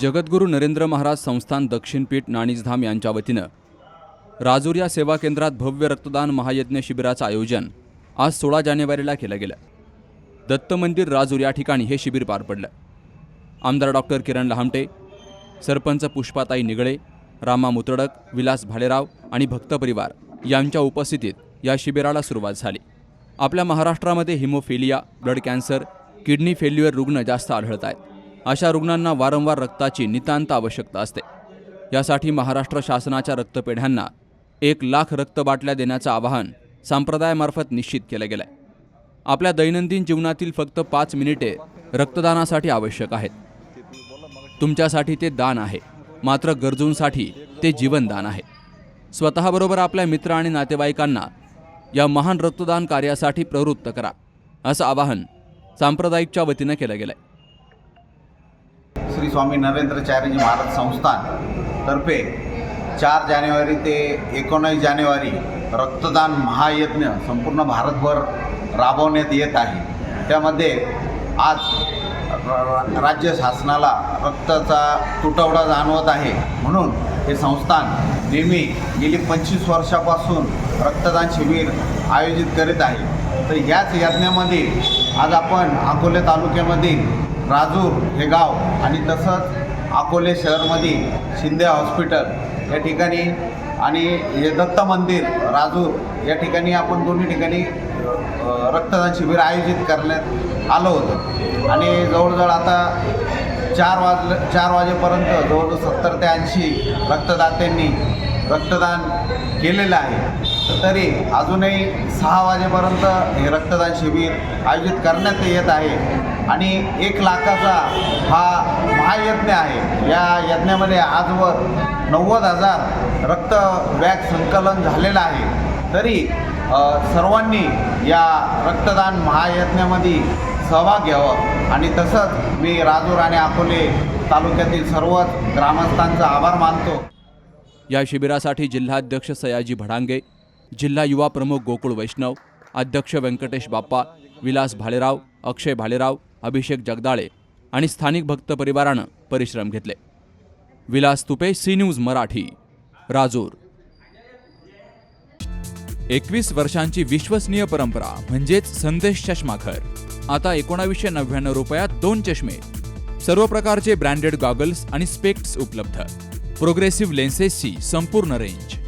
जगद्गुरू नरेंद्र महाराज संस्थान दक्षिणपीठ नाणीसधाम यांच्या वतीनं राजूर या सेवा केंद्रात भव्य रक्तदान महायज्ञ शिबिराचं आयोजन आज सोळा जानेवारीला केलं गेलं. दत्त मंदिर राजूर या ठिकाणी हे शिबिर पार पडलं. आमदार डॉक्टर किरण लहामटे सरपंच पुष्पाताई निगळे रामा मुतडक विलास भालेराव आणि भक्त परिवार यांच्या उपस्थितीत या शिबिराला सुरुवात झाली. आपल्या महाराष्ट्रामध्ये haemophilia blood cancer kidney failure रुग्ण जास्त आढळत आहेत. अशा रुग्णांना वारंवार रक्ताची नितांत आवश्यकता असते. यासाठी महाराष्ट्र शासनाच्या रक्तपेढ्यांना एक लाख रक्तबाटल्या देण्याचं आवाहन संप्रदायामार्फत निश्चित केलं गेलं आहे आपल्या दैनंदिन जीवनातील फक्त पाच मिनिटे रक्तदानासाठी आवश्यक आहेत. तुमच्यासाठी ते दान आहे. मात्र गरजूंसाठी ते जीवनदान आहे. स्वतःबरोबर आपल्या मित्र आणि नातेवाईकांना या महान रक्तदान कार्यासाठी प्रवृत्त करा असं आवाहन सांप्रदायिकच्या वतीनं केलं गेलं आहे श्री स्वामी नरेंद्रचार्यजी महाराज संस्थान तर्फे चार जानेवारी ते एकोणीस जानेवारी रक्तदान महायज्ञ संपूर्ण भारतभर राबवण्यात येत आहे. त्यामध्ये आज र- राज्य शासनाला रक्ताचा तुटवडा जाणवत आहे. म्हणून हे संस्थान नेहमी गेली पंचवीस वर्षापासून रक्तदान शिबिर आयोजित करीत आहे. तर ह्याच यज्ञामध्ये आज आपण अकोले तालुक्यामधील राजूर हे गाव आणि तसंच अकोले शहरमध्ये शिंदे हॉस्पिटल या ठिकाणी आणि हे दत्त मंदिर राजूर या ठिकाणी आपण दोन्ही ठिकाणी रक्तदान शिबिर आयोजित करण्यात आलं होतं. आणि जवळजवळ आता चार वाज चार वाजेपर्यंत जवळजवळ सत्तर ते ऐंशी रक्तदात्यांनी रक्तदान केलेलं आहे. तरी अजूनही सहा वाजेपर्यंत हे रक्तदान शिबिर आयोजित करण्यात येत आहे. आणि एक लाखाचा हा महायज्ञ आहे. या यज्ञामध्ये आजवर नव्वद हजार रक्त बॅग संकलन झालेलं आहे. तरी सर्वांनी या रक्तदान महायज्ञामध्ये सहभाग घ्यावा. आणि तसंच मी राजूर आणि अकोले तालुक्यातील सर्वच ग्रामस्थांचा आभार मानतो. या शिबिरासाठी जिल्हाध्यक्ष सयाजी भडांगे जिल्हा युवा प्रमुख गोकुळ वैष्णव अध्यक्ष व्यंकटेश बाप्पा विलास भालेराव अक्षय भालेराव अभिषेक जगदाळे आणि स्थानिक भक्त परिवारानं परिश्रम घेतले. Vilas Tupe C news Marathi Rajur. एकवीस वर्षांची विश्वसनीय परंपरा म्हणजेच संदेश चष्माघर. आता एकोणावीसशे नव्याण्णव रुपयात दोन चष्मे. सर्व प्रकारचे ब्रँडेड गॉगल्स आणि स्पेक्ट्स उपलब्ध. प्रोग्रेसिव्ह लेन्सेसची संपूर्ण रेंज.